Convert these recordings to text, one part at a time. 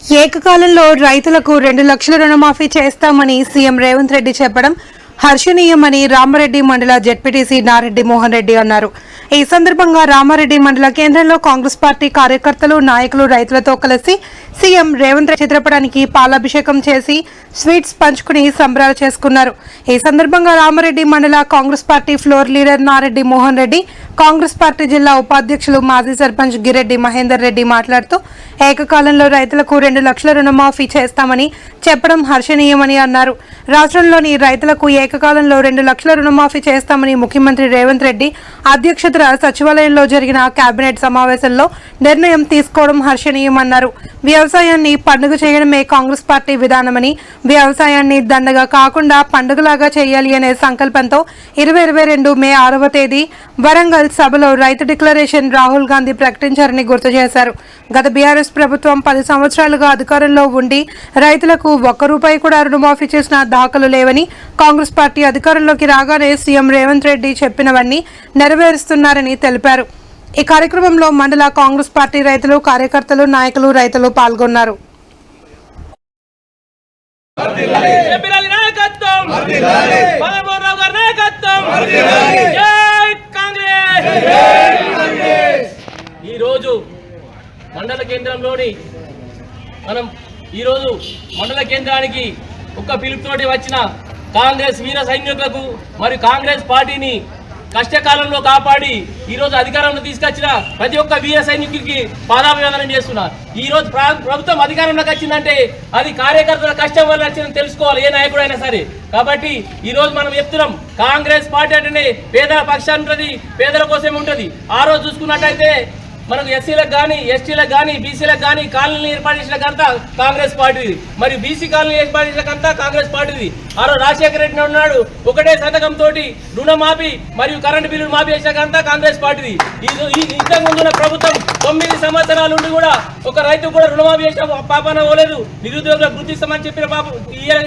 ఏకకాలంలో రైతులకు రెండు లక్షల రుణమాఫీ చేస్తామని సీఎం రేవంత్ రెడ్డి చెప్పడం హర్షణీయమని రామారెడ్డి మండల జెడ్పీటీసీ నారెడ్డి మోహన్ రెడ్డి అన్నారు. ఈ సందర్భంగా రామారెడ్డి మండల కేంద్రంలో కాంగ్రెస్ పార్టీ కార్యకర్తలు నాయకులు రైతులతో కలిసి సీఎం రేవంత్ రెడ్డి చిత్రపటానికి పాలాభిషేకం చేసి స్వీట్స్ పంచుకుని సంబరాలు చేసుకున్నారు. ఈ సందర్భంగా రామారెడ్డి మండల Congress party floor leader Nareddy Mohan Reddy Congress party జిల్లా ఉపాధ్యక్షులు మాజీ సర్పంచ్ గిరెడ్డి మహేందర్ రెడ్డి మాట్లాడుతూ ఏకకాలంలో రైతులకు రెండు లక్షల రుణమాఫీ చేస్తామని చెప్పడం హర్షణీయమని అన్నారు. రాష్ట్రంలోని రైతులకు ఏకకాలంలో రెండు లక్షల రుణమాఫీ చేస్తామని ముఖ్యమంత్రి రేవంత్ రెడ్డి అధ్యక్షతన సచివాలయంలో జరిగిన కేబినెట్ సమావేశంలో నిర్ణయం తీసుకోవడం హర్షణీయమన్నారు. వ్యవసాయాన్ని పండుగ చేయడమే కాంగ్రెస్ పార్టీ విధానమని వ్యవసాయాన్ని దండగా కాకుండా పండుగలాగా చేయాలి అనే సంకల్పంతో ఇరవై ఇరవై రెండు మే ఆరవ తేదీ వరంగల్ సభలో రైతు డిక్లరేషన్ రాహుల్ గాంధీ ప్రకటించారని గుర్తు చేశారు. గత బీఆర్ఎస్ ప్రభుత్వం పది సంవత్సరాలుగా అధికారంలో ఉండి రైతులకు ఒక్క రూపాయి కూడా రుణమాఫీ చేసిన దాఖలు లేవని కాంగ్రెస్ పార్టీ అధికారంలోకి రాగానే సీఎం రేవంత్ రెడ్డి చెప్పినవన్నీ నెరవేరుస్తున్నారని తెలిపారు. ఈ కార్యక్రమంలో మండల కాంగ్రెస్ పార్టీ రైతులు కార్యకర్తలు నాయకులు రైతులు పాల్గొన్నారు. నాయకత్వం పదమూడరావు గారి నాయకత్వం జై కాంగ్రెస్ ఈరోజు మండల కేంద్రంలోని మనం ఈరోజు మండల కేంద్రానికి ఒక్క పిలుపుతోటి వచ్చిన కాంగ్రెస్ వీర సైనికులకు మరి కాంగ్రెస్ పార్టీని కష్టకాలంలో కాపాడి ఈ రోజు అధికారంలో తీసుకొచ్చిన ప్రతి ఒక్క వీర సైనికుడికి పాదాభివందనం చేస్తున్నా ఈ రోజు ప్రభుత్వం అధికారంలోకి వచ్చిందంటే అది కార్యకర్తల కష్టం వల్ల వచ్చిందని తెలుసుకోవాలి ఏ నాయకుడు అయినా సరే. కాబట్టి ఈ రోజు మనం చెప్తున్నాం కాంగ్రెస్ పార్టీ అంటేనే పేదల పక్షాన్ని ఉంటుంది పేదల కోసమే ఉంటుంది. ఆ రోజు చూసుకున్నట్టయితే మనకు ఎస్సీలకు కానీ ఎస్టీలకు కానీ బీసీలకు కానీ కాలనీలు ఏర్పాటు చేసిన కంతా కాంగ్రెస్ పార్టీది. మరి బీసీ కాలనీ ఏర్పాటు చేసిన కంతా కాంగ్రెస్ పార్టీది. ఆరో రాజశేఖర రెడ్డి ఉన్నాడు. ఒకటే శతకం తోటి రుణమాఫీ మరియు కరెంటు బిల్లులు మాఫీ చేశాకంతా కాంగ్రెస్ పార్టీది. ఈ ఇంతకు ముందున్న ప్రభుత్వం తొమ్మిది సంవత్సరాలు కూడా ఒక రైతు కూడా రుణమాఫీ చేసిన పాపన పోలేదు. నిరుద్యోగులకు గుర్తిస్తామని చెప్పిన పాప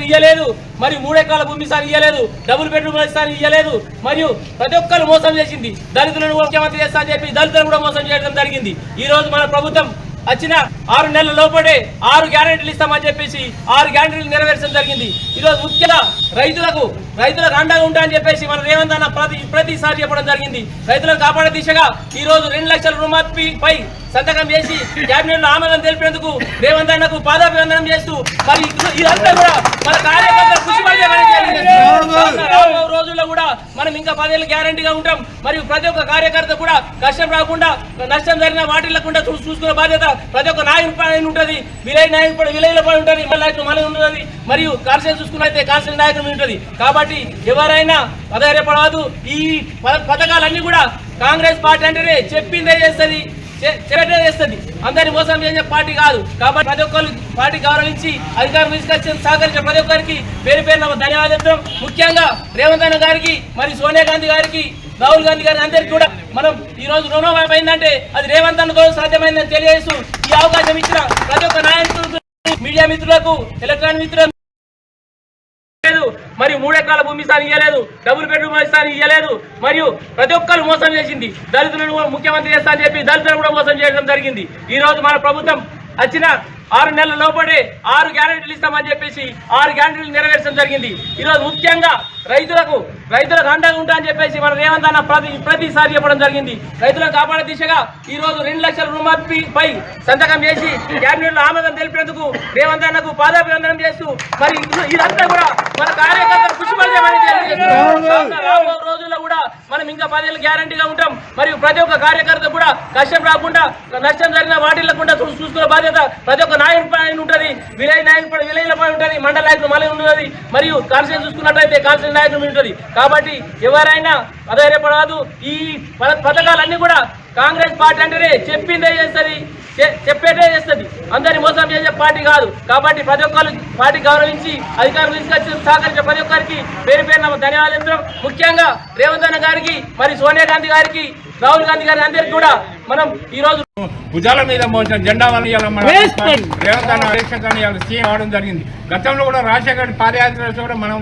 ఇయ్యలేదు. మరియు మూడెకాల భూమి సార్ ఇయ్యలేదు. డబుల్ బెడ్రూమ్ సార్ ఇయ్యలేదు. మరియు ప్రతి ఒక్కరు మోసం చేసింది. దళితులను ముఖ్యమంత్రి చేస్తా చెప్పి దళితులను కూడా మోసం చేయడం జరిగింది. ఈ రోజు మన ప్రభుత్వం వచ్చిన ఆరు నెలల లోపడే ఆరు గ్యారెంటీలు ఇస్తామని చెప్పేసి ఆరు గ్యారెంటీలు నెరవేర్చడం జరిగింది. ఈరోజు ముఖ్యంగా రైతులకు రైతులకు అండగా ఉంటా అని చెప్పేసి మన రేవంత్ అన్న ప్రతి ప్రతిసారి చెప్పడం జరిగింది. రైతులను కాపాడే దిశగా ఈ రోజు రెండు లక్షల రుణమాఫీ పై సంతకం చేసి కేబినెట్లో ఆమోదం తెలిపేందుకు రేవంత్ పాదాభివందనం చేస్తూ మరి ఇదంతా కూడా మన కార్యకర్తలు కృషి పని రోజుల్లో కూడా మనం ఇంకా పదేళ్ళు గ్యారంటీగా ఉంటాం. మరియు ప్రతి ఒక్క కార్యకర్త కూడా కష్టం రాకుండా నష్టం జరిగిన వాటిల్లకుండా చూసుకునే బాధ్యత ప్రతి ఒక్క నాయకుడి పైన ఉంటుంది. విలేజ్ నాయకుడు విలేజ్ల పై ఉంటుంది. మళ్ళీ మళ్ళీ ఉంటుంది మరియు కాన్స్టిట్యూన్ చూసుకున్నైతే కాన్స్టిట్యూన్ నాయకుడు ఉంటుంది. కాబట్టి ఎవరైనా అధైర్యపడవద్దు. ఈ పథ- పథకాలన్నీ కూడా కాంగ్రెస్ పార్టీ అంటేనే చెప్పిందే చేస్తుంది. చేస్తుంది. అందరిని మోసం చేసే పార్టీ కాదు. కాబట్టి ప్రతి ఒక్కరు పార్టీ గౌరవించి అధికారం తీసుకొచ్చిన సహకరించిన ప్రతి ఒక్కరికి పేరు పేరు ధన్యవాదాలు. ముఖ్యంగా రేవంత్ అన్న గారికి మరి సోనియా గాంధీ గారికి రాహుల్ గాంధీ గారి అందరికి కూడా మనం ఈ రోజు రుణమాఫీ అయిందంటే అది రేవంత్ అన్నతో సాధ్యమైందని తెలియజేస్తూ ఈ అవకాశం ఇచ్చిన ప్రతి ఒక్క నాయకులకు మీడియా మిత్రులకు ఎలక్ట్రానిక్ మిత్రులకు మరి మూడెకరాల మూడు ఎకరాల భూమి స్థానం ఇవ్వలేదు డబుల్ బెడ్రూమ్ స్థానం ఇవ్వలేదు మరియు ప్రతి ఒక్కరు మోసం చేసింది. దళితులను కూడా ముఖ్యమంత్రి చేస్తా అని చెప్పి దళితులను కూడా మోసం చేయడం జరిగింది. ఈ రోజు మన ప్రభుత్వం వచ్చిన ఆరు నెలల లోపడే ఆరు గ్యారెంటీలు ఇస్తామని చెప్పేసి ఆరు గ్యారెంటీలు నెరవేర్చడం జరిగింది. ఈ రోజు ముఖ్యంగా రైతులకు రైతులకు అండగా ఉంటా అని చెప్పేసి మన రేవంత్ అన్న ప్రతి ప్రతిసారి చెప్పడం జరిగింది. రైతులను కాపాడే దిశగా ఈ రోజు రెండు లక్షల రుణమాఫీ పై సంతకం చేసి కేబినెట్లో ఆమోదం తెలిపేందుకు రేవంత్ అన్నకు పాదాభివందనం చేస్తూ మరి ఇది- ఇదంతా కూడా మన కార్యకర్తలు కృషి రోజుల్లో కూడా మనం ఇంకా పదేళ్ళు గ్యారంటీగా ఉంటాం. మరియు ప్రతి ఒక్క కార్యకర్త కూడా కష్టం రాకుండా నష్టం జరిగిన వాటిల్లకుండా చూ- చూసుకునే బాధ్యత ప్రతి ఒక్క నాయకుడి పైన ఉంటుంది విలేజ్ నాయకుడు విలేజ్ల పైన ఉంటుంది మండల నాయకుడు మళ్ళీ ఉంటుంది మరియు కాన్స్టిట్యూన్ చూసుకున్నట్లయితే కాన్స్టిట్యూన్ నాయకుడు ఉంటుంది. కాబట్టి ఎవరైనా అధైర్యపడదు ఈ పథకాలన్నీ కూడా కాంగ్రెస్ పార్టీ అంటేనే చెప్పిందే చేస్తుంది చె- చెప్పేదే చేస్తుంది. అందరిని మోసం చేసే పార్టీ కాదు. కాబట్టి ప్రతి ఒక్కరు పార్టీ గౌరవించి అధికారులు తీసుకొచ్చి సహకరించే ప్రతి ఒక్కరికి పేరు పేరు ధన్యవాదాలు ముఖ్యంగా రేవంత్ అన్న గారికి మరి సోనియా గాంధీ గారికి రాహుల్ గాంధీ గారి అందరికీ కూడా మనం ఈ రోజు భుజాల మీద మోసిన జెండా వల్ల రేవంత్ సీఎం అవడం జరిగింది. గతంలో కూడా రాజశేఖర్ పాదయాత్ర కూడా మనం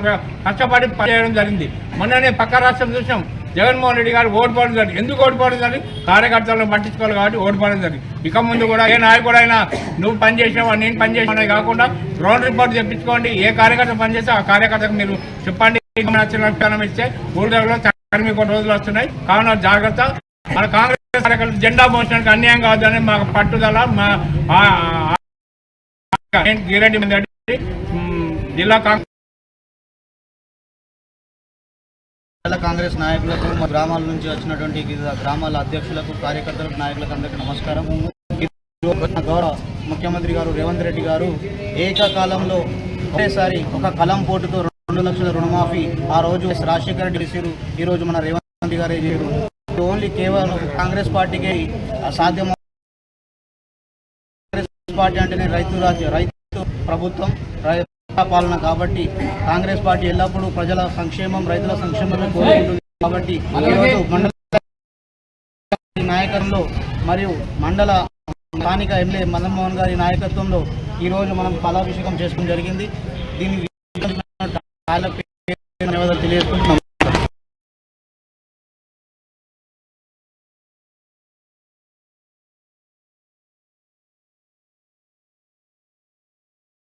కష్టపడి పనిచేయడం జరిగింది. మొన్ననే పక్క రాష్ట్రం చూసాం. జగన్మోహన్ రెడ్డి గారు ఓడిపోవడం జరిగింది. ఎందుకు ఓడిపోవడం జరిగింది? కార్యకర్తలను పట్టించుకోవాలి కాబట్టి ఓడిపోవడం జరిగింది. ఇక ముందు కూడా ఏ నాయకుడైనా నువ్వు పని చేసావా నేను పని చేసావు కాకుండా గ్రౌండ్ రిపోర్ట్ తెప్పించుకోండి. ఏ కార్యకర్త పని చేస్తే ఆ కార్యకర్తకు మీరు చెప్పండి. ఇస్తే ఊళ్ళో తరిమి కొన్ని రోజులు వస్తున్నాయి. కావున జాగ్రత్త. మన కాంగ్రెస్ కార్యకర్తలు జెండా మోసడానికి అన్యాయం కావద్దని మాకు పట్టుదల మా గిరెడ్డి జిల్లా కాంగ్రెస్ కాంగ్రెస్ నాయకులకు మా గ్రామాల నుంచి వచ్చినటువంటి గ్రామాల అధ్యక్షులకు కార్యకర్తలకు నాయకులకు అందరికీ నమస్కారం. గౌరవ ముఖ్యమంత్రి గారు రేవంత్ రెడ్డి గారు ఏకకాలంలో ఒకేసారి ఒక కలం పోటుతో రెండు లక్షల రుణమాఫీ ఆ రోజు రాజశేఖర రెడ్డి చేశారు. ఈ రోజు మన రేవంత్ రెడ్డి గారే చేయరు ఓన్లీ కేవలం కాంగ్రెస్ పార్టీకే సాధ్యం కాంగ్రెస్ పార్టీ అంటేనే రైతు రాజ్య. రైతు ప్రభుత్వం పాలన కాబట్టి కాంగ్రెస్ పార్టీ ఎల్లప్పుడూ ప్రజల సంక్షేమం రైతుల సంక్షేమమే కోరుకుంటుంది. కాబట్టి ఈరోజు మండల నాయకత్వంలో మరియు మండల స్థానిక ఎమ్మెల్యే మదన్ మోహన్ గారి నాయకత్వంలో ఈరోజు మనం పాలాభిషేకం చేసుకోవడం జరిగింది. దీన్ని ధన్యవాదాలు తెలియజేసుకుంటున్నాం.